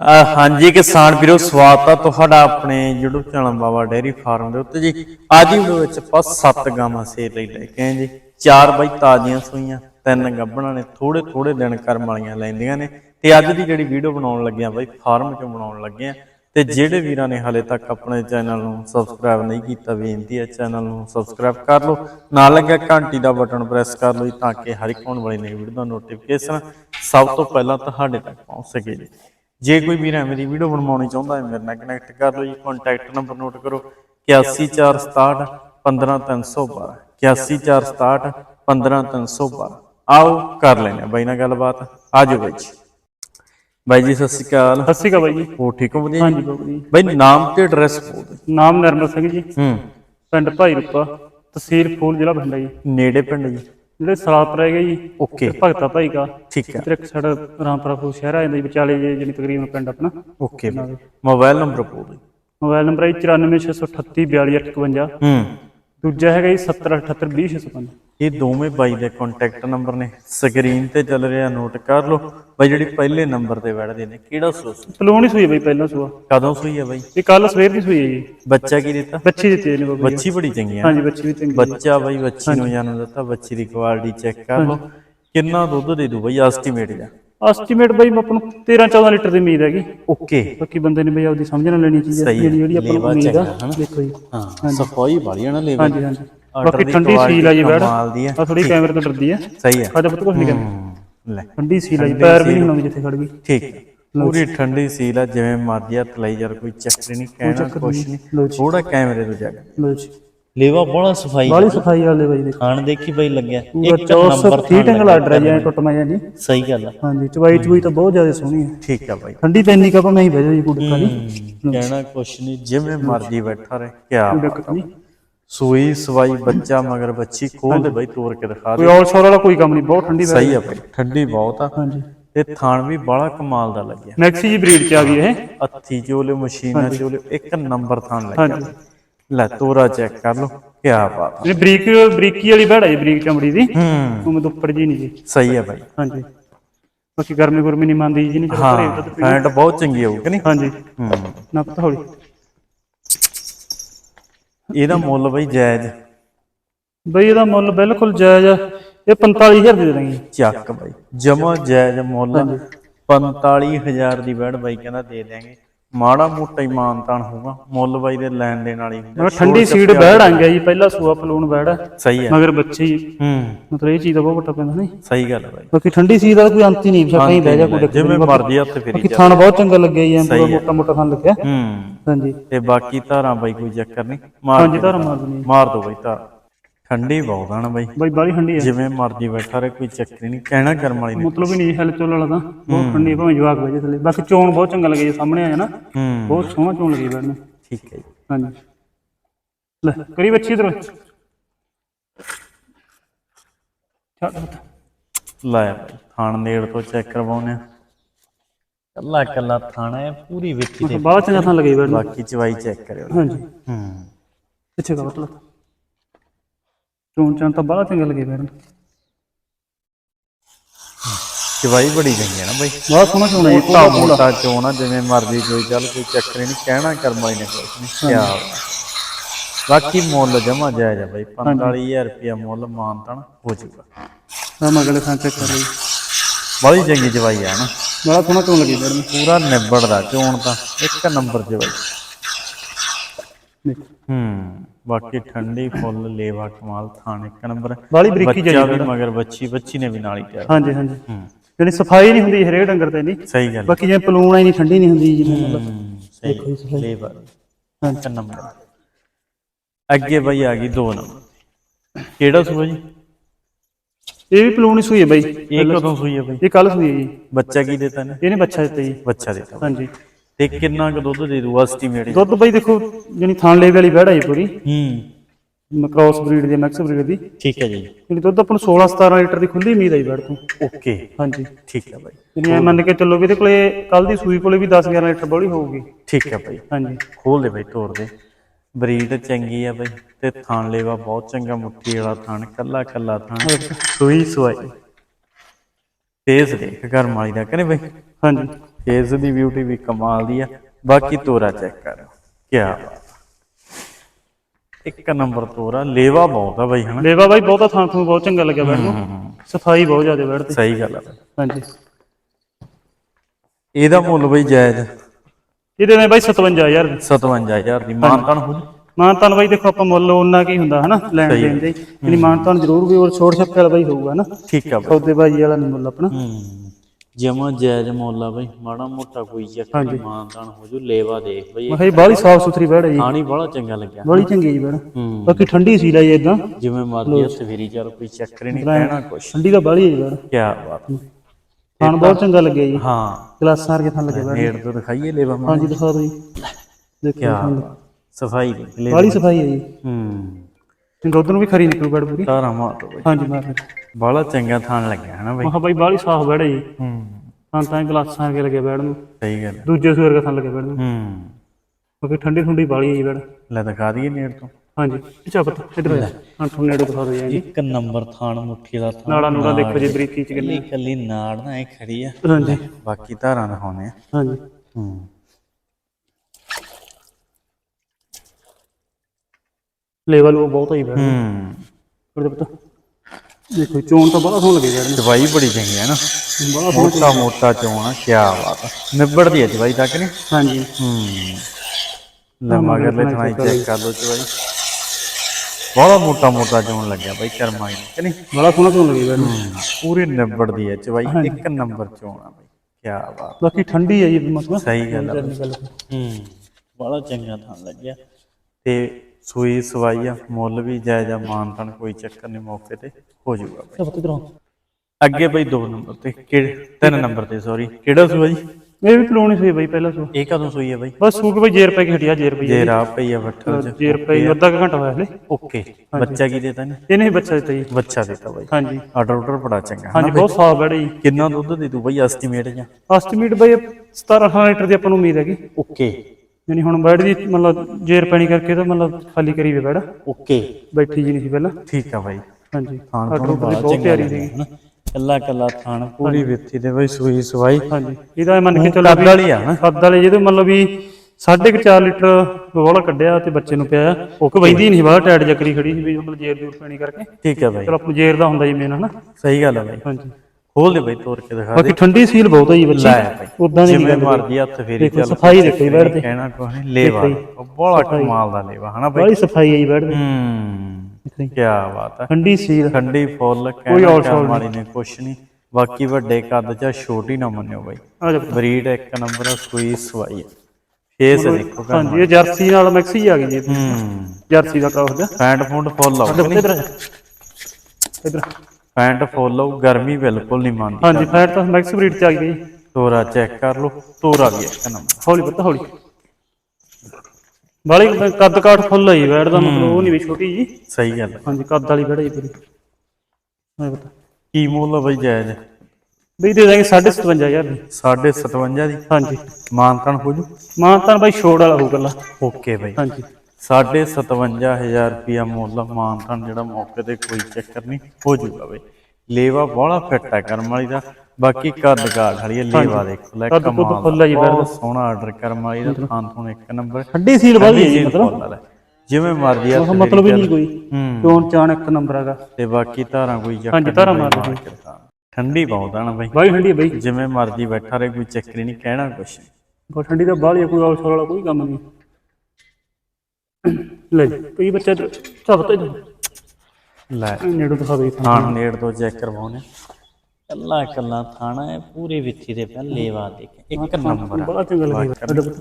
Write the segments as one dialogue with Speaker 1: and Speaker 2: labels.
Speaker 1: ਹਾਂਜੀ, ਕਿਸਾਨ ਵੀਰੋ, ਸਵਾਗਤ ਆ ਤੁਹਾਡਾ ਆਪਣੇ YouTube channel Baba dairy farm ਦੇ ਉੱਤੇ ਜੀ। ਅੱਜ ਦੀ ਵੀਡੀਓ ਵਿੱਚ ਆਪਾਂ ਸੱਤ ਗਾਵਾਂ ਸੇਲ ਲਈ ਲੈ ਕੇ ਆਏ ਜੀ। ਚਾਰ ਬਾਈ ਤਾਜ਼ੀਆਂ ਸੂਈਆਂ, ਤਿੰਨ ਗੱਭਣਾਂ ਨੇ ਥੋੜੇ ਥੋੜੇ ਦਿਨ ਕਰਮ ਵਾਲੀਆਂ ਲੈਂਦੀਆਂ ਨੇ। ਤੇ ਅੱਜ ਦੀ ਜਿਹੜੀ ਵੀਡੀਓ ਬਣਾਉਣ ਲੱਗੇ ਆ ਬਾਈ, ਫਾਰਮ 'ਚੋਂ ਬਣਾਉਣ ਲੱਗੇ ਆ ਤੇ ਜਿਹੜੇ ਵੀਰਾਂ ਨੇ ਹਾਲੇ ਤੱਕ ਆਪਣੇ ਚੈਨਲ ਨੂੰ ਸਬਸਕ੍ਰਾਈਬ ਨਹੀਂ ਕੀਤਾ, ਬੇਨਤੀ ਹੈ ਚੈਨਲ ਨੂੰ ਸਬਸਕ੍ਰਾਈਬ ਕਰ ਲਓ। ਨਾਲ ਲੱਗਿਆ ਘੰਟੀ ਦਾ ਬਟਨ ਪ੍ਰੈਸ ਕਰ ਲਓ ਜੀ, ਤਾਂ ਕਿ ਹਰ ਇੱਕ ਆਉਣ ਵਾਲੀ ਨਵੀਂ ਵੀਡੀਓ ਦਾ ਨੋਟੀਫਿਕੇਸ਼ਨ ਸਭ ਤੋਂ ਪਹਿਲਾਂ ਤੁਹਾਡੇ ਤੱਕ ਪਹੁੰਚ ਸਕੇ ਜੀ। ਜੇ ਕੋਈ ਵੀਰ ਮੇਰੀ ਵੀਡੀਓ ਬਣਵਾਉਣੀ ਚਾਹੁੰਦਾ ਹੈ ਮੇਰੇ ਨਾਲ ਕਨੈਕਟ ਕਰ ਲਓ ਜੀ ਕੰਟੈਕਟ ਨੰਬਰ ਨੋਟ ਕਰੋ 8146 15312 8146 15312 ਆਓ ਕਰ ਲੈਣੇ ਬਾਈ ਨਾਲ ਗੱਲਬਾਤ। ਆਜੋ ਬਾਈ ਜੀ। ਬਾਈ ਜੀ ਸਤਿ ਸ਼੍ਰੀ ਅਕਾਲ।
Speaker 2: ਸਤਿ ਸ਼੍ਰੀ ਅਕਾਲ ਬਾਈ ਜੀ।
Speaker 1: ਹੋ ਠੀਕ ਹੋ ਵਧੀਆ
Speaker 2: ਹਾਂਜੀ
Speaker 1: ਬਾਈ ਨਾਮ ਤੇ ਐਡਰੈਸ ਬੋਲ ਦਿਓ।
Speaker 2: ਨਾਮ ਨਰਮਲ ਸਿੰਘ ਜੀ।
Speaker 1: ਹੂੰ।
Speaker 2: ਪਿੰਡ ਭਾਈ ਰੁਪਾ ਤਹਿਸੀਲ ਫੂਲ ਜ਼ਿਲ੍ਹਾ ਬਠਿੰਡਾ ਜੀ।
Speaker 1: ਨੇੜੇ ਪਿੰਡ ਜੀ।
Speaker 2: ਜਿਹੜੇ ਸਲਾਤ ਰਹਿ ਗਏ ਜੀ
Speaker 1: ਓਕੇ।
Speaker 2: ਭਗਤਾ ਭਾਈ ਕਾ
Speaker 1: ਠੀਕ ਹੈ।
Speaker 2: ਤੇ ਇੱਕ ਸਾਡਾ ਰਾਮਪੁਰਾ ਸ਼ਹਿਰ ਆ ਜਾਂਦਾ ਜੀ ਵਿਚਾਲੇ ਜੇ ਜਿਹੜੀ ਤਕਰੀਬਨ ਪਿੰਡ ਆਪਣਾ।
Speaker 1: ਓਕੇ ਮੋਬਾਈਲ ਨੰਬਰ ਬੋਲ।
Speaker 2: ਮੋਬਾਈਲ ਨੰਬਰ ਹੈ 9468342851
Speaker 1: ਹੂੰ।
Speaker 2: ਦੂਜਾ ਹੈਗਾ ਜੀ 70782065
Speaker 1: ਇਹ ਦੋਵੇਂ ਬਾਈ ਦੇ ਕੰਟੈਕਟ ਨੰਬਰ ਨੇ। ਸਕਰੀਨ ਤੇ ਚੱਲ ਰਿਹਾ ਨੋਟ ਕਰ ਲਓ। ਬਾਈ ਜਿਹੜੀ ਪਹਿਲੇ ਨੰਬਰ ਤੇ ਬੈਠਦੇ ਨੇ ਕਿਹੜਾ ਸੋਸ
Speaker 2: ਪਲੂਣ ਹੀ ਸੂਈ ਬਾਈ ਪਹਿਲਾਂ ਸੂਆ।
Speaker 1: ਕਦੋਂ ਸੂਈ ਹੈ ਬਾਈ?
Speaker 2: ਇਹ ਕੱਲ ਸਵੇਰ ਦੀ ਸੂਈ ਹੈ ਜੀ।
Speaker 1: ਬੱਚਾ ਕੀ ਦਿੱਤਾ?
Speaker 2: ਬੱਚੀ ਦਿੱਤੀ ਨੇ ਬਾਬੂ
Speaker 1: ਬੱਚੀ ਬੜੀ ਚੰਗੀ ਆ
Speaker 2: ਹਾਂਜੀ ਬੱਚੀ ਵੀ ਚੰਗੀ
Speaker 1: ਬੱਚਾ ਬਾਈ ਬੱਚੀ ਨੂੰ ਜਨਮ ਦਿੱਤਾ ਬੱਚੀ ਦੀ ਕੁਆਲਿਟੀ ਚੈੱਕ ਕਰ ਲਓ। ਕਿੰਨਾ ਦੁੱਧ ਦੇ ਦੂ ਬਾਈ ਐਸਟੀਮੇਟ ਜਾ?
Speaker 2: ਐਸਟੀਮੇਟ ਬਾਈ ਆਪਾਂ ਨੂੰ 13 14 ਲੀਟਰ ਦੀ ਉਮੀਦ ਹੈਗੀ।
Speaker 1: ਓਕੇ।
Speaker 2: ਬਾਕੀ ਬੰਦੇ ਨੇ ਬਈ ਆਪਦੀ ਸਮਝ ਨਾਲ ਲੈਣੀ ਚੀਜ਼ ਹੈ
Speaker 1: ਹੈ।
Speaker 2: ਜਿਹੜੀ ਜਿਹੜੀ ਆਪਾਂ ਨੂੰ ਉਮੀਦ ਆ? ਦੇਖੋ ਜੀ।
Speaker 1: ਹਾਂ ਸਫ਼ਾਈ ਵਾਲੀ ਆ ਨਾ
Speaker 2: ਹਾਂਜੀ ਹਾਂਜੀ। ਬਾਕੀ
Speaker 1: ਦੀ
Speaker 2: ਠੰਡੀ ਸੀਲ ਆ ਜੀ ਬੈੜ
Speaker 1: ਦੀ ਆ।
Speaker 2: ਆ ਥੋੜੀ ਕੈਮਰੇ ਤੋਂ ਡਰਦੀ ਆ।
Speaker 1: ਸਹੀ ਹੈ
Speaker 2: ਅੱਜ ਪੁੱਤ ਕੁਝ ਨਹੀਂ ਕਹਿੰਦੇ।
Speaker 1: ਹੂੰ, ਲੈ।
Speaker 2: ਠੰਡੀ ਸੀਲ ਆ ਜੀ ਪੈਰ ਵੀ ਨਹੀਂ ਲਾਉਂਦੀ ਜਿੱਥੇ ਖੜ ਗਈ।
Speaker 1: ਠੀਕ। ਹੈ। ਪੂਰੀ ਠੰਡੀ ਸੀਲ ਆ ਜਿਵੇਂ ਮਰਜ਼ੀ ਹੱਥ ਲਈ ਯਾਰ ਕੋਈ ਚੱਕਰ ਨਹੀਂ ਕਹਿਣਾ ਕੁਛ ਨਹੀਂ।
Speaker 2: ਜੀ।
Speaker 1: ਥੋੜਾ ਕੈਮਰੇ ਤੋਂ ਜਾ
Speaker 2: ਲੋ ਜੀ।
Speaker 1: ਲੇਵਾ ਬੜਾ ਸਫ਼ਾਈ
Speaker 2: ਬਾਲੀ ਸਫ਼ਾਈ ਵਾਲੇ ਬਾਈ ਦੇਖੋ।
Speaker 1: ਖਾਣ ਦੇਖੀ ਬਈ ਲੱਗਿਆ।
Speaker 2: ਪੂਰਾ 430 ਟੰਗ ਆਰਡਰ ਹੈ ਜੀ ਟੁੱਟਮਾ ਜਾਂ ਜੀ।
Speaker 1: ਸਹੀ ਗੱਲ ਆ।
Speaker 2: ਹਾਂਜੀ ਚਵਾਈ ਚੁਈ ਤਾਂ ਬਹੁਤ ਜ਼ਿਆਦਾ ਸੋਹਣੀ ਹੈ
Speaker 1: ਠੀਕ ਆ ਬਾਈ।
Speaker 2: ਠੰਡੀ ਤਾਂ ਇੰਨੀ ਕਾ ਨਹੀਂ ਬਹਿ ਜੀ ਕੋਈ ਦਿੱਕਤ ਨਹੀਂ
Speaker 1: ਕਹਿਣਾ ਕੁਛ ਨਹੀਂ। ਜਿਵੇਂ ਮਰਜ਼ੀ ਬੈਠਾ ਰਹੇ।
Speaker 2: ਦਿੱਕਤ ਨਹੀਂ
Speaker 1: ਸੂਈ ਸਵਾਈ ਬੱਚਾ ਮਗਰ ਬੱਚੀ ਖੋਲ ਦੇ ਬਾਈ ਤੋੜ ਕੇ ਦਿਖਾ
Speaker 2: ਕੋਈ
Speaker 1: ਦੇ
Speaker 2: ਔਲ ਸੌਰ ਵਾਲਾ ਕੋਈ ਕੰਮ ਨਹੀਂ ਬਹੁਤ ਠੰਡੀ ਬੈਠ
Speaker 1: ਸਹੀ ਆ ਬਾਈ। ਠੰਡੀ ਬਹੁਤ ਆ।
Speaker 2: ਹਾਂਜੀ।
Speaker 1: ਤੇ ਥਾਣ ਵੀ ਬੜਾ ਕਮਾਲ ਦਾ ਲੱਗਿਆ।
Speaker 2: ਮੈਕਸੀ ਜੀ ਬਰੀਡ ਚ ਆ ਗਈ ਇਹ।
Speaker 1: ਹੱਥੀ ਚੋਲੇ ਮਸ਼ੀਨਾਂ ਚੋਲੇ ਇੱਕ ਨੰਬਰ ਥਾਣ ਲੱਗਿਆ।
Speaker 2: ਹਾਂਜੀ।
Speaker 1: ਲੈ ਤੋਰਾ ਚੈੱਕ ਕਰ ਲਓ ਕਿਆ ਬਾਤ।
Speaker 2: ਇਹ ਬਰੀਕ ਬਰੀਕੀ ਵਾਲੀ ਬੈੜ ਹੈ ਜੀ ਬਰੀਕ ਚਮੜੀ ਦੀ।
Speaker 1: ਹੂੰ।
Speaker 2: ਉਹ ਦੁੱਪੜ ਜੀ ਨਹੀਂ ਜੀ।
Speaker 1: ਸਹੀ ਆ ਬਾਈ।
Speaker 2: ਹਾਂਜੀ। ਬਾਕੀ ਗਰਮੀ ਗੁਰਮੀ ਨਹੀਂ ਮੰਨਦੀ ਜੀ ਨਹੀਂ ਚਲੋ ਘਰੇ
Speaker 1: ਹਾਂ ਫੈਂਟ ਬਹੁਤ ਚੰਗੀ ਹੋਊ ਕਿ ਨਹੀਂ?
Speaker 2: ਹਾਂਜੀ।
Speaker 1: ਹੂੰ।
Speaker 2: ਨਾ ਪਤਾ ਹੌਲੀ।
Speaker 1: ਇਹਦਾ ਮੁੱਲ ਬਈ ਜਾਇਜ਼।
Speaker 2: ਬਈ ਇਹਦਾ ਮੁੱਲ ਬਿਲਕੁਲ ਜਾਇਜ਼ ਆ। ਇਹ 45000 ਦੇ ਦੇਣਗੇ
Speaker 1: ਚੱਕ ਬਾਈ। ਜਮਾ ਜਾਇਜ਼ ਮੁੱਲ 45000 ਦੀ ਬੈੜ ਬਾਈ ਕਹਿੰਦਾ ਦੇ ਦਿਆਂਗੇ। ਮਾੜਾ ਮੋਟਾ ਹੀ ਮਾਨਤਾਨ ਹੋਊਗਾ ਮੁੱਲ ਬਾਈ ਦੇ ਲੈਣ ਦੇਣ ਵਾਲੀ ਹੁੰਦਾ
Speaker 2: ਮਤਲਬ ਠੰਡੀ ਸੀਡ ਬੈੜ ਆ ਗਿਆ ਜੀ ਪਹਿਲਾ ਸੂਆ ਪਲੂਣ ਬੈੜ ਆ
Speaker 1: ਸਹੀ ਹੈ
Speaker 2: ਮਗਰ ਬੱਚੇ ਹੀ।
Speaker 1: ਹੂੰ।
Speaker 2: ਮਤਲਬ ਇਹ ਚੀਜ਼ ਦਾ ਬਹੁਤ ਵੱਡਾ ਪੈਂਦਾ ਨਹੀਂ।
Speaker 1: ਸਹੀ ਗੱਲ ਹੈ ਬਾਈ।
Speaker 2: ਬਾਕੀ ਠੰਡੀ ਸੀਡ ਦਾ ਕੋਈ ਅੰਤ ਹੀ ਨਹੀਂ ਸ਼ੱਕ ਨਹੀਂ ਬਹਿ ਜਾ ਕੋਈ
Speaker 1: ਜਿਵੇਂ ਮਰਜ਼ੀ ਹੱਥ ਫੇਰੀ
Speaker 2: ਬਾਕੀ ਥਾਣ ਬਹੁਤ ਚੰਗਾ ਲੱਗਿਆ ਜੀ ਐਂ ਪੂਰਾ
Speaker 1: ਹੈ।
Speaker 2: ਮੋਟਾ ਮੋਟਾ ਥਾਣ ਲੱਗਿਆ
Speaker 1: ਹੂੰ।
Speaker 2: ਹਾਂਜੀ।
Speaker 1: ਤੇ ਬਾਕੀ ਧਾਰਾਂ ਬਾਈ ਕੋਈ ਚੱਕਰ ਨਹੀਂ ਮਾਰ
Speaker 2: ਹਾਂਜੀ ਧਾਰ ਮਾਰ ਦਿੰਦੀ
Speaker 1: ਮਾਰ ਦੋ ਬਾਈ ਧਾਰ। ਠੰਡੀ ਬਹੁਤ ਆ ਨਾ ਬਾਈ।
Speaker 2: ਬਾਈ ਬਾਲੀ ਠੰਡੀ ਆ।
Speaker 1: ਜਿਵੇਂ ਮਰਜ਼ੀ ਬੈਠਾ ਰਹੇ ਕੋਈ ਚੱਕਰ ਨਹੀਂ ਕਹਿਣਾ ਕਰਮ ਵਾਲੀ ਨੇ।
Speaker 2: ਮਤਲਬ ਹੀ ਨਹੀਂ ਹਲ ਚੋਲ ਵਾਲਾ ਤਾਂ। ਬਹੁਤ ਠੰਡੀ ਭਾਵੇਂ ਜਵਾਕ ਵਜੇ ਥੱਲੇ। ਬਾਕੀ ਚੋਣ ਬਹੁਤ ਚੰਗਾ ਲੱਗਿਆ ਜੀ ਸਾਹਮਣੇ ਆਇਆ ਨਾ।
Speaker 1: ਹੂੰ।
Speaker 2: ਬਹੁਤ ਸੋਹਣਾ ਚੋਣ ਲੱਗੀ ਨੂੰ।
Speaker 1: ਠੀਕ ਹੈ ਜੀ।
Speaker 2: ਹਾਂਜੀ। ਲੈ ਕਰੀ ਬੱਚੀ ਇਧਰ। ਛੱਡ ਹੱਥ
Speaker 1: ਲੈ ਬਾਈ ਥਾਣ ਨੇੜ ਤੋਂ ਚੈੱਕ ਕਰਵਾਉਨੇ ਆ ਕੱਲਾ ਕੱਲਾ ਥਾਣਾ ਹੈ ਪੂਰੀ ਵਿੱਥੀ ਤੇ
Speaker 2: ਬਹੁਤ ਚੰਗਾ ਥਾਂ ਲੱਗੀ ਨੂੰ।
Speaker 1: ਬਾਕੀ ਚਵਾਈ ਚੈੱਕ ਕਰਿਓ।
Speaker 2: ਹਾਂਜੀ।
Speaker 1: ਹੂੰ।
Speaker 2: ਪਿੱਛੇ ਕਾ ਬਟਲਾ ਚੋਣ ਚਾਂ ਤਾਂ ਬੜਾ ਚੰਗਾ ਲੱਗੇ ਨੂੰ
Speaker 1: ਚਵਾਈ ਬੜੀ ਚੰਗੀ ਹੈ ਨਾ ਬਾਈ।
Speaker 2: ਬਹੁਤ ਸੋਹਣਾ ਚੋਣ ਹੈ
Speaker 1: ਮੋਟਾ ਮੋਟਾ। ਚੋਣਾ ਜਿਵੇਂ ਮਰਜ਼ੀ ਕੋਈ ਚੱਲ ਕੋਈ ਚੱਕਰ ਹੀ ਨਹੀਂ ਕਹਿਣਾ ਕਰਮ ਵਾਲੀ ਨੇ ਕੁਛ ਨਹੀਂ ਕਿਆ ਬਾਕੀ ਮੁੱਲ ਜਮਾ ਜਾਇਜ਼ ਆ ਬਾਈ 45000 ਰੁਪਇਆ ਮੁੱਲ ਮਾਨਤਨ ਹੋ ਜਾਊਗਾ।
Speaker 2: ਆ ਮਗਲੇ ਥਾਂ ਚੈੱਕ ਕਰ ਲਈ।
Speaker 1: ਬੜੀ ਚੰਗੀ ਚਵਾਈ ਆ ਨਾ।
Speaker 2: ਬੜਾ ਸੋਹਣਾ ਚੋਣ ਲੱਗੀ ਨੂੰ
Speaker 1: ਪੂਰਾ ਨਿਬੜਦਾ ਚੋਣ ਤਾਂ ਇੱਕ ਨੰਬਰ
Speaker 2: ਦੇਖ।
Speaker 1: ਹੂੰ। ਬਾਕੀ ਠੰਡੀ ਫੁੱਲ ਲੇਵਾ ਕਮਾਲ ਥਾਣ ਇੱਕ ਨੰਬਰ
Speaker 2: ਬਾਲੀ ਬਰੀਕੀ
Speaker 1: ਬੱਚਾ
Speaker 2: ਜਾਈ
Speaker 1: ਵੀ ਮਗਰ ਬੱਚੀ ਬੱਚੀ ਨੇ ਵੀ ਨਾਲ ਹੀ ਤਿਆਰ
Speaker 2: ਹਾਂਜੀ ਹਾਂਜੀ।
Speaker 1: ਹੂੰ।
Speaker 2: ਜਿਹੜੀ ਸਫ਼ਾਈ ਨਹੀਂ ਹੁੰਦੀ ਹਰੇਕ ਡੰਗਰ ਤੇ ਨਹੀਂ
Speaker 1: ਸਹੀ ਗੱਲ।
Speaker 2: ਬਾਕੀ ਜਿਵੇਂ ਪਲੂਣ ਆਈ ਨਹੀਂ ਠੰਡੀ ਨਹੀਂ ਹੁੰਦੀ ਜਿਵੇਂ ਮਤਲਬ।
Speaker 1: ਹੂੰ, ਸਹੀ ਲੇਵਾ।
Speaker 2: ਹਾਂਜੀ।
Speaker 1: ਇੱਕ ਨੰਬਰ ਅੱਗੇ ਬਈ ਆ ਗਈ ਦੋ ਨੰਬਰ। ਕਿਹੜਾ ਸੂਆ ਜੀ?
Speaker 2: ਇਹ ਵੀ ਪਲੂਣ ਹੀ ਸੂਈ ਹੈ ਬਾਈ।
Speaker 1: ਇਹ ਕਦੋਂ ਸੂਈ ਹੈ ਬਈ?
Speaker 2: ਇਹ ਕੱਲ ਸੂਈ ਹੈ ਜੀ।
Speaker 1: ਬੱਚਾ ਕੀ ਦਿੱਤਾ ਨੇ
Speaker 2: ਇਹਨੇ ਬੱਚਾ ਦਿੱਤਾ ਜੀ।
Speaker 1: ਬੱਚਾ ਦਿੱਤਾ।
Speaker 2: ਹਾਂਜੀ।
Speaker 1: ਤੇ ਕਿੰਨਾ ਕੁ ਦੁੱਧ ਦੇ ਦੂ ਐਸਟੀਮੇਟ
Speaker 2: ਦੁੱਧ ਬਾਈ ਦੇਖੋ ਜਿਹੜੀ ਥਾਣ ਲੇਵੇ ਵਾਲੀ ਹੈ ਜੀ ਪੂਰੀ।
Speaker 1: ਹੂੰ।
Speaker 2: ਕ੍ਰਾਸ ਬਰੀਡ ਦੀ ਮੈਕਸ ਬਰੀਡ ਦੀ।
Speaker 1: ਠੀਕ ਹੈ ਜੀ।
Speaker 2: ਜਿਹੜੀ ਦੁੱਧ ਆਪਾਂ ਨੂੰ 16 17 ਲੀਟਰ ਦੀ ਖੁੱਲੀ ਉਮੀਦ ਆਈ ਬੈੜ ਤੋਂ।
Speaker 1: ਓਕੇ।
Speaker 2: ਹਾਂਜੀ।
Speaker 1: ਠੀਕ ਹੈ ਬਾਈ।
Speaker 2: ਐ ਮੰਨ ਕੇ ਚੱਲੋ ਵੀ ਇਹਦੇ ਕੋਲੇ ਕੱਲ ਦੀ ਸੂਈ ਕੋਲੇ ਵੀ 10 11 ਲੀਟਰ ਬੋਲੀ ਹੋਊਗੀ।
Speaker 1: ਠੀਕ ਹੈ ਬਾਈ।
Speaker 2: ਹਾਂਜੀ।
Speaker 1: ਖੋਲ ਦੇ ਬਾਈ ਤੋੜ ਦੇ। ਬਰੀਡ ਚੰਗੀ ਆ ਬਾਈ ਤੇ ਥਾਣ ਲੇਵਾ ਬਹੁਤ ਚੰਗਾ ਮੁੱਠੀ ਵਾਲਾ ਥਾਣ ਕੱਲਾ ਕੱਲਾ ਥਾਣ ਸੂਈ ਸਵਾਈ। ਫੇਸ ਦੇਖ ਘਰ ਮਾਲੀ ਦਾ ਕਰੇ ਬਾਈ।
Speaker 2: ਹਾਂਜੀ।
Speaker 1: ਫੇਸ ਦੀ ਬਿਊਟੀ ਵੀ ਕਮਾਲ ਦੀ ਆ। ਬਾਕੀ ਤੋਰਾ ਚੈੱਕ ਕਰੋ। ਕੀ। ਇੱਕ ਨੰਬਰ ਤੋਰਾ ਲੇਵਾ ਬਹੁਤ ਆ ਬਾਈ ਹਨਾ?
Speaker 2: ਲੇਵਾ ਬਾਈ ਬਹੁਤਾ ਥਾਂ ਤੋਂ ਬਹੁਤ ਚੰਗਾ ਲੱਗਿਆ ਬੈਠ ਨੂੰ। ਸਫ਼ਾਈ ਬਹੁਤ ਜ਼ਿਆਦਾ ਬੈਠ ਤੇ
Speaker 1: ਸਹੀ ਗੱਲ ਆ
Speaker 2: ਹਾਂਜੀ।
Speaker 1: ਇਹਦਾ ਮੁੱਲ ਬਈ ਜਾਇਜ਼।
Speaker 2: ਇਹਦੇ ਨੇ ਬਾਈ 57000 ਦੀ।
Speaker 1: 57000 ਦੀ। ਮਾਨਤਾਨ ਹੋ ਜੂ
Speaker 2: ਮਾਨਤਾਨ ਬਾਈ ਦੇਖੋ ਆਪਾਂ ਮੁੱਲ ਉਹਨਾਂ ਕੀ ਹੁੰਦਾ ਹਨਾ? ਲੈਣ ਦੇਣ ਦੇ। ਜਿਹੜੀ ਮਾਨਤਾਨ ਜ਼ਰੂਰ ਵੀ ਉਹ ਛੋੜ ਛੱਪੇ ਵਾਲਾ ਬਾਈ ਹੋਊਗਾ ਨਾ
Speaker 1: ਠੀਕ ਆ ਬਾਈ।
Speaker 2: ਸੌਦੇ ਬਾਈ ਵਾਲਾ ਨਹੀਂ ਮੁੱਲ ਆਪਣਾ।
Speaker 1: ਹੂੰ। ਜਮਾ ਜਾਇਜ਼ ਮੁੱਲ ਬਈ ਮਾੜਾ ਮੋਟਾ ਕੋਈ ਨਹੀਂ ਮਾਨਤਾਨ ਹੋ ਜੂ ਲੇਵਾ ਦੇਖ ਬਈ।
Speaker 2: ਮੈਂ ਕਿਹਾ ਜੀ ਬਾਹਲੀ ਸਾਫ਼ ਸੁਥਰੀ ਬੈੜ ਹੈ ਜੀ।
Speaker 1: ਖਾਣੀ ਬੜਾ ਚੰਗਾ ਲੱਗਿਆ।
Speaker 2: ਬੜੀ ਚੰਗੀ ਜੀ ਬੈੜ
Speaker 1: ਹੂੰ।
Speaker 2: ਬਾਕੀ ਠੰਡੀ ਸੀ ਲਈ ਇਦਾਂ
Speaker 1: ਜਿਵੇਂ ਹੱਥ ਫੇਰੀ ਚੱਲ ਕੋਈ ਚੱਕਰ ਨਹੀਂ ਕਹਿਣਾ ਕੁਛ।
Speaker 2: ਠੰਡੀ ਤਾਂ ਬਾਹਲੀ ਹੈ ਜੀ ਬੈੜ
Speaker 1: ਕੀ ਬਾਤ
Speaker 2: ਖਾਣ ਬਹੁਤ ਚੰਗਾ ਲੱਗਿਆ ਜੀ।
Speaker 1: ਹਾਂ।
Speaker 2: ਗਲਾਸਾਂ ਵਰਗੇ ਥਾਂ ਲੱਗੇ ਬੈੜ
Speaker 1: ਨੇੜ ਤੋਂ ਦਿਖਾਈਏ ਲੇਵਾ ਮਾਂ
Speaker 2: ਹਾਂਜੀ ਦਿਖਾ ਦਿਓ ਜੀ।
Speaker 1: ਕੀ
Speaker 2: ਦੇਖੋ
Speaker 1: ਸਫ਼ਾਈ ਦੇਖ ਲੈ
Speaker 2: ਸਫ਼ਾਈ ਹੈ ਜੀ।
Speaker 1: ਹੂੰ।
Speaker 2: ਦੁੱਧ ਨੂੰ ਵੀ ਖਰੀ ਨਿਕਲੂ ਬੈੜ ਪੂਰੀ?
Speaker 1: ਤਾਰਾ ਮਾਰ ਦੋ ਬਈ।
Speaker 2: ਹਾਂਜੀ ਮਾਰ
Speaker 1: ਬੜਾ ਚੰਗਾ ਥਾਨ ਲੱਗਿਆ ਹਨਾ ਬਈ।
Speaker 2: ਮੈਂ ਕਿਹਾ ਬਾਈ ਬਾਹਲੀ ਸਾਫ਼ ਬੈੜ ਹੈ ਜੀ
Speaker 1: ਹੂੰ।
Speaker 2: ਹਾਂ ਤਾਂ ਹੀ ਗਲਾਸਾਂ ਵਰਗੇ ਲੱਗੇ ਬੈੜ ਨੂੰ।
Speaker 1: ਸਹੀ ਗੱਲ ਆ।
Speaker 2: ਦੂਜੇ ਸੂਰ ਕੇ ਥਾਂ ਲੱਗੇ ਬੈੜ ਨੂੰ।
Speaker 1: ਹੂੰ।
Speaker 2: ਬਾਕੀ ਠੰਡੀ ਠੰਡੀ ਬਾਲੀ ਹੈ ਜੀ ਬੈੜ
Speaker 1: ਲੈ ਦਿਖਾ ਦਈਏ ਨੇੜ ਤੋਂ।
Speaker 2: ਹਾਂਜੀ ਅੱਛਾ ਪਤਾ ਇਧਰ ਆ ਹਾਂ ਤੁਹਾਨੂੰ ਨੇੜੇ ਦਿਖਾ ਦਿਓ ਜੀ।
Speaker 1: ਇੱਕ ਨੰਬਰ ਥਾਨ ਮੁੱਠੀ ਦਾ ਥਾਨ
Speaker 2: ਨਾੜਾ ਨੂੜਾ ਦੇਖੋ ਜੀ ਬਰੀਕੀ ਚ ਕਿੰਨੀ
Speaker 1: ਕੱਲੀ ਕੱਲੀ ਨਾੜ ਨਾ ਇਹ ਖੜੀ ਆ।
Speaker 2: ਹਾਂਜੀ।
Speaker 1: ਬਾਕੀ ਧਾਰਾਂ ਦਿਖਾਉਣੇ ਆ।
Speaker 2: ਹਾਂਜੀ।
Speaker 1: ਹੂੰ।
Speaker 2: ਲੈਵਲ ਉਹ ਬਹੁਤ ਹੀ ਬੈੜ
Speaker 1: ਹੂੰ।
Speaker 2: ਉਹਦੇ ਪਤਾ ਦੇਖੋ ਚੋਣ ਤਾਂ ਬੜਾ ਸੋਹਣਾ ਲੱਗੇ ਨੂੰ
Speaker 1: ਦਵਾਈ ਬੜੀ ਚੰਗੀ ਹੈ ਨਾ।
Speaker 2: ਬੜਾ
Speaker 1: ਮੋਟਾ ਮੋਟਾ ਚੋਣ ਆ ਕੀ ਬਾਤ ਆ। ਨਿਬੜਦੀ ਹੈ ਦਵਾਈ ਤੱਕ ਨਹੀਂ?
Speaker 2: ਹਾਂਜੀ।
Speaker 1: ਹੂੰ। ਲੈ ਮਗਰ ਲੈ ਥਾਈ ਚੈੱਕ ਕਰ ਲਓ ਚਵਾਈ ਬੜਾ ਮੋਟਾ ਮੋਟਾ ਚੋਣ ਲੱਗਿਆ ਬਾਈ ਕਰਮਾ ਹੀ ਕਿ ਨਹੀਂ?
Speaker 2: ਬੜਾ ਸੋਹਣਾ ਚੋਣ ਲੱਗੇ ਨੂੰ
Speaker 1: ਪੂਰੀ ਨਿਬੜਦੀ ਹੈ ਚਵਾਈ ਇੱਕ ਨੰਬਰ ਚੋਣ ਆ ਬਾਈ ਕੀ ਬਾਤ।
Speaker 2: ਬਾਕੀ ਠੰਡੀ ਹੈ ਜੀ ਮਤਲਬ
Speaker 1: ਸਹੀ ਗੱਲ
Speaker 2: ਗੱਲ
Speaker 1: ਹੂੰ। ਬੜਾ ਚੰਗਾ ਥਾਂ ਲੱਗਿਆ। ਤੇ ਸੂਈ ਸਵਾਈ ਆ ਮੁੱਲ ਵੀ ਜਾਇਜ਼ਾ ਮਾਨਤਨ ਕੋਈ ਚੱਕਰ ਨਹੀਂ ਮੌਕੇ ਤੇ ਹੋ ਜਾਊਗਾ ਬਾਈ।
Speaker 2: ਸਭ ਕਿਧਰੋਂ?
Speaker 1: ਅੱਗੇ ਬਈ 2 ਨੰਬਰ ਤੇ ਕਿਹੜੇ? ਤਿੰਨ ਨੰਬਰ ਤੇ ਸੌਰੀ ਕਿਹੜਾ ਸੂਆ ਜੀ?
Speaker 2: ਇਹ ਵੀ ਪਲੋਣੀ ਸੀ ਬਾਈ ਪਹਿਲਾਂ ਸੋ
Speaker 1: ਇਹ ਕਦੋਂ ਸੂਈ ਹੈ ਬਾਈ?
Speaker 2: ਬਸ ਸੂਕ ਬਾਈ ਜੇਰ ਪੈ ਕੇ ਹਟਿਆ ਜੇਰ ਪਈ
Speaker 1: ਜੇ। ਰਾਹ ਪਈ ਆ ਬੱਠਲ ਚ।
Speaker 2: ਜੇਰ ਪਈ ਅੱਧਾ ਕੁ ਘੰਟਾ ਹੋਇਆ ਹਲੇ।
Speaker 1: ਓਕੇ। ਬੱਚਾ ਕੀ ਦੇਤਾ ਨੇ
Speaker 2: ਇਹਨੇ ਹੀ ਬੱਚਾ ਦਿੱਤਾ ਜੀ।
Speaker 1: ਬੱਚਾ ਦੇਤਾ ਬਾਈ।
Speaker 2: ਹਾਂਜੀ।
Speaker 1: ਆਰਡਰ ਆਰਡਰ ਬੜਾ ਚੰਗਾ
Speaker 2: ਹਾਂਜੀ ਬਹੁਤ ਸਾਫ਼ ਬੈੜ ਜੀ।
Speaker 1: ਕਿੰਨਾ ਦੁੱਧ ਦੇ ਤੂੰ ਬਾਈ ਐਸਟੀਮੇਟ ਜਾਂ?
Speaker 2: ਐਸਟੀਮੇਟ ਬਾਈ 17 18 ਲੀਟਰ ਦੀ ਆਪਾਂ ਨੂੰ ਉਮੀਦ ਹੈਗੀ।
Speaker 1: ਓਕੇ।
Speaker 2: ਯਾਨੀ ਹੁਣ ਬੈਡ ਦੀ ਮਤਲਬ ਜੇਰ ਪੈਣੀ ਕਰਕੇ ਤਾਂ ਮਤਲਬ ਖਾਲੀ ਕਰੀ ਵੇ ਬੈਡ
Speaker 1: ਓਕੇ।
Speaker 2: ਬੈਠੀ ਜੀ ਨਹੀਂ ਸੀ ਪਹਿਲਾਂ।
Speaker 1: ਠੀਕ ਆ ਬਾਈ।
Speaker 2: ਹਾਂਜੀ।
Speaker 1: ਖਾਣ ਤੋਂ
Speaker 2: ਬਹੁਤ ਪਿਆਰੀ ਸੀ
Speaker 1: ਕੱਲਾ ਕੱਲਾ ਥਾਣ ਪੂਰੀ ਵਿੱਥੀ ਤੇ ਬਾਈ ਸੂਈ ਸਵਾਈ।
Speaker 2: ਹਾਂਜੀ। ਇਹਦਾ ਇਹ ਮੰਨ ਕੇ ਚੱਲੋ
Speaker 1: ਕੱਦ ਵਾਲੀ ਆ ਨਾ
Speaker 2: ਕੱਦ ਵਾਲੇ ਜਿਹਦੇ ਮਤਲਬ ਵੀ 4.5 ਲੀਟਰ ਬੋਲਾ ਕੱਢਿਆ ਤੇ ਬੱਚੇ ਨੂੰ ਪਿਆ। ਉਹ ਵੈਦੀ ਨਹੀਂ ਬਾਹਰ ਟੈਡ ਜਕਰੀ ਖੜੀ ਸੀ ਵੀ ਮਤਲਬ ਜੇਰ ਜੂਰ ਪੈਣੀ ਕਰਕੇ।
Speaker 1: ਠੀਕ ਆ ਬਾਈ।
Speaker 2: ਚਲੋ ਆਪਣਾ ਜੇਰ ਦਾ ਹੁੰਦਾ ਜੀ ਮੇਨ ਹਨਾ।
Speaker 1: ਸਹੀ ਗੱਲ ਆ ਬਾਈ।
Speaker 2: ਹਾਂਜੀ।
Speaker 1: ਖੋਲ ਦੇ ਬਾਈ ਤੋੜ ਕੇ ਦਿਖਾ ਦੇ।
Speaker 2: ਬਾਕੀ ਠੰਡੀ ਸੀਲ ਬਹੁਤ ਹੈ ਜੀ ਬੱਚੀ
Speaker 1: ਲੈ ਬਾਈ
Speaker 2: ਉਦਾਂ ਦੀ
Speaker 1: ਜਿਵੇਂ ਮਰਜ਼ੀ ਹੱਥ ਫੇਰੀ
Speaker 2: ਦੇਖੋ
Speaker 1: ਚੱਲ
Speaker 2: ਸਫ਼ਾਈ ਦੇਖੋ ਜੀ ਬੈਠ ਤੇ
Speaker 1: ਕਹਿਣਾ ਕੋਈ ਨਹੀਂ ਲੇਵਾ ਉਹ ਬੜਾ ਕਮਾਲ ਦਾ ਲੇਵਾ ਹਨਾ ਬਾਈ?
Speaker 2: ਬੜੀ ਸਫ਼ਾਈ ਹੈ ਜੀ ਬੈਠ
Speaker 1: ਹੂੰ ਕੀ ਬਾਤ ਆ।
Speaker 2: ਠੰਡੀ ਸੀਲ।
Speaker 1: ਠੰਡੀ ਫੁੱਲ ਕਹਿਣਾ ਕੰਮ ਵਾਲੀ ਨੇ ਕੁਛ ਨਹੀਂ। ਬਾਕੀ ਵੱਡੇ ਕੱਦ ਚ ਛੋਟੀ ਨਾ ਮੰਨਿਓ ਬਾਈ।
Speaker 2: ਆ ਜਾ
Speaker 1: ਬਰੀਡ ਇੱਕ ਨੰਬਰ ਆ, ਸੂਈ ਸਵਾਈ ਫੇਸ ਦੇਖੋ ਕੰਮ
Speaker 2: ਹਾਂਜੀ ਇਹ ਜਰਸੀ ਨਾਲ ਮੈਕਸੀ ਆ ਗਈ ਜੀ।
Speaker 1: ਹੂੰ।
Speaker 2: ਜਰਸੀ ਦਾ ਕਰਾਸ ਦਾ
Speaker 1: ਪੈਂਟ ਫੁੰਡ ਫੁੱਲ ਆਉ
Speaker 2: ਇਧਰ। ਇਧਰ।
Speaker 1: ਪੈਂਟ ਫੁੱਲ ਆਉ ਗਰਮੀ ਬਿਲਕੁਲ ਨਹੀਂ ਮੰਨਦੀ।
Speaker 2: ਹਾਂਜੀ ਫੈਟ ਤਾਂ ਮੈਕਸ ਬਰੀਡ ਚ ਆ ਗਈ। ਜੀ
Speaker 1: ਤੋਰਾ ਚੈੱਕ ਕਰ ਲਓ ਤੋਰਾ ਵੀ ਇੱਕ ਨੰਬਰ।
Speaker 2: ਹੌਲੀ ਪੁੱਤ ਹੌਲੀ। ਬਾਲੀ ਕੱਦ ਕਾਠ ਫੁੱਲ ਹੈ ਜੀ ਦਾ ਮਤਲਬ ਉਹ ਨਹੀਂ ਵੀ ਛੋਟੀ ਜੀ।
Speaker 1: ਸਹੀ ਗੱਲ।
Speaker 2: ਹਾਂਜੀ ਕੱਦ ਵਾਲੀ ਹੈ ਜੀ ਪੂਰੀ। ਹਾਂ ਪਤਾ।
Speaker 1: ਕੀ ਮੁੱਲ ਆ ਬਾਈ ਜਾਇਜ਼?
Speaker 2: ਬਈ ਦੇ ਦਾਂਗੇ 57000 ਦੀ।
Speaker 1: 57 ਦੀ?
Speaker 2: ਹਾਂਜੀ।
Speaker 1: ਮਾਨਤਨ ਹੋ ਜੂ?
Speaker 2: ਮਾਂ ਤਾਂ ਬਾਈ ਛੋੜ ਵਾਲਾ ਹੋਊ ਗੱਲਾ
Speaker 1: ਓਕੇ ਬਾਈ।
Speaker 2: ਹਾਂਜੀ।
Speaker 1: 57000 ਰੁਪਿਆ ਮੁੱਲ ਮਾਨਤਨ ਜਿਹੜਾ ਮੌਕੇ ਤੇ ਕੋਈ ਚੱਕਰ ਨਹੀਂ ਹੋ ਜੂਗਾ ਬਾਈ। ਲੇਵਾ ਬੜਾ ਫਿੱਟ ਹੈ ਕਰਮ ਵਾਲੀ ਦਾ। ਬਾਕੀ ਕੱਦ ਕਾਠ ਵਾਲੀ ਹੈ, ਲੇਵਾ ਦੇਖੋ ਲੈ ਕਮਾਲ
Speaker 2: ਆ।
Speaker 1: ਦਾ। ਬਹੁਤ ਸੋਹਣਾ ਆਰਡਰ ਕਰਮ ਵਾਲੀ ਦਾ ਥਾਂ ਤੋਂ ਇੱਕ ਨੰਬਰ
Speaker 2: ਠੰਡੀ ਸੀਲ ਵਾਲੀ ਹੈ ਜੀ
Speaker 1: ਮਤਲਬ।
Speaker 2: ਮਤਲਬ
Speaker 1: ਜਿਵੇਂ ਮਰਜ਼ੀ ਹੱਥ
Speaker 2: ਮਤਲਬ ਹੀ ਨਹੀਂ ਕੋਈ ਚੋਣ ਚਾਣ ਇੱਕ ਨੰਬਰ ਹੈਗਾ।
Speaker 1: ਤੇ ਬਾਕੀ ਧਾਰਾਂ ਕੋਈ ਚੱਕਰ
Speaker 2: ਹਾਂਜੀ, ਧਾਰਾਂ ਮਾਰ ਦਿਓ।
Speaker 1: ਠੰਡੀ ਬਹੁਤ ਆ ਨਾ ਬਾਈ।
Speaker 2: ਬਾਈ ਠੰਡੀ ਬਾਈ।
Speaker 1: ਜਿਵੇਂ ਮਰਜ਼ੀ ਬੈਠਾ ਰਹੇ ਕੋਈ ਚੱਕਰ ਨਹੀਂ ਕਹਿਣਾ ਕੁਛ
Speaker 2: ਬਹੁਤ ਠੰਡੀ ਦਾ ਬਾਹਲੀ ਕੋਈ ਔਲ ਵਾਲਾ ਕੋਈ ਕੰਮ ਨਹੀਂ। ਲੈ ਜੀ। ਕੋਈ ਬੱਚਾ ਸਭ ਤੋਂ
Speaker 1: ਲੈ।
Speaker 2: ਨੇੜੋਂ ਦਿਖਾ ਦੇ
Speaker 1: ਥਾਣ। ਨੇੜ ਤੋਂ ਚੈੱਕ ਕਰਵਾਉਣੇ। ਕੱਲਾ ਕੱਲਾ ਥਾਣਾ ਹੈ ਪੂਰੀ ਵਿੱਥੀ ਦੇ ਪਹਿਲੇ ਲੇਵਾ ਦੇਖ ਇੱਕ ਨੰਬਰ
Speaker 2: ਬੜਾ ਚੰਗਾ ਲੱਗਿਆ ਸਾਡਾ ਪੁੱਤ।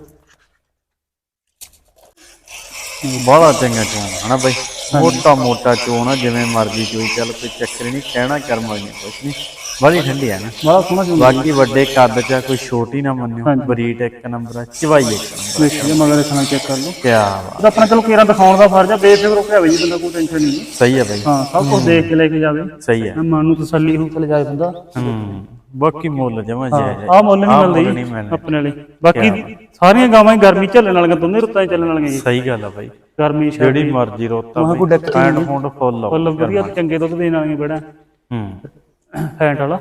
Speaker 1: ਬੜਾ। ਚੰਗਾ ਚੋਣ ਹਨਾ ਬਾਈ? ਮੋਟਾ ਮੋਟਾ ਚੋਣ ਆ ਜਿਵੇਂ ਮਰਜ਼ੀ ਚੋਈ ਚੱਲ ਕੋਈ ਚੱਕਰ ਨਹੀਂ ਕਹਿਣਾ ਕਰਮ ਨਹੀਂ ਕੁਛ ਨਹੀਂ। ਬੜੀ ਠੰਡੀ ਆ ਨਾ।
Speaker 2: ਬੜਾ ਸੋਹਣਾ ਚੰਗਾ
Speaker 1: ਬਾਕੀ ਵੱਡੇ ਕੱਦ ਚ ਆ, ਕੋਈ ਛੋਟੀ ਨਾ ਮੰਨਿਓ ਬਰੀਟ ਇੱਕ ਨੰਬਰ ਆ ਚਵਾਈ ਇੱਕ ਨੰਬਰ
Speaker 2: ਦੇਖੀਏ ਮਗਰ ਖਾਣਾ ਚੈੱਕ ਕਰ ਲਓ।
Speaker 1: ਕਿਆ ਵਾ
Speaker 2: ਇਹਦਾ ਆਪਣਾ ਚਲੋ ਕੇਰਾਂ ਦਿਖਾਉਣ ਦਾ ਫਰਜ਼ ਆ ਬੇਫਿਕਰ ਹੋ ਕੇ ਆਵੇ ਜੀ ਬੰਦਾ ਕੋਈ ਟੈਨਸ਼ਨ ਨਹੀਂ।
Speaker 1: ਸਹੀ ਹੈ ਬਾਈ।
Speaker 2: ਹਾਂ ਸਭ ਕੁਝ ਦੇਖ ਕੇ ਲੈ ਕੇ ਜਾਵੇ।
Speaker 1: ਸਹੀ ਹੈ
Speaker 2: ਮਨ ਨੂੰ ਤਸੱਲੀ ਹੋ ਕੇ ਲੈ ਜਾਏ ਬੰਦਾ
Speaker 1: ਹੂੰ ਬਾਕੀ ਮੁੱਲ ਜਮਾ ਜਾਇਜ਼
Speaker 2: ਆਹ ਮੁੱਲ ਨਹੀਂ
Speaker 1: ਆਹ
Speaker 2: ਮਿਲਦੇ
Speaker 1: ਮੁੱਲ
Speaker 2: ਜੀ
Speaker 1: ਨਹੀਂ ਮਿਲਣੇ।
Speaker 2: ਆਪਣੇ ਵਾਲੇ ਬਾਕੀ ਸਾਰੀਆਂ ਗਾਵਾਂ ਹੀ ਗਰਮੀ ਝੱਲਣ ਵਾਲੀਆਂ ਦੋਨੇ ਰੁੱਤਾਂ 'ਚ ਚੱਲਣ ਵਾਲੀਆਂ ਜੀ।
Speaker 1: ਸਹੀ ਗੱਲ ਆ ਬਾਈ।
Speaker 2: ਗਰਮੀ ਸ਼ਾਇਦ
Speaker 1: ਜਿਹੜੀ ਮਰਜ਼ੀ ਰੋਤਾ
Speaker 2: ਕੋਈ ਡੱਕ
Speaker 1: ਫੁੱਲ
Speaker 2: ਵਧੀਆ ਚੰਗੇ ਦੁੱਧ ਦੇਣ ਵਾਲੀਆਂ ਬੜਾ।
Speaker 1: ਹੂੰ।
Speaker 2: ਫੈਂਟ ਵਾਲਾ।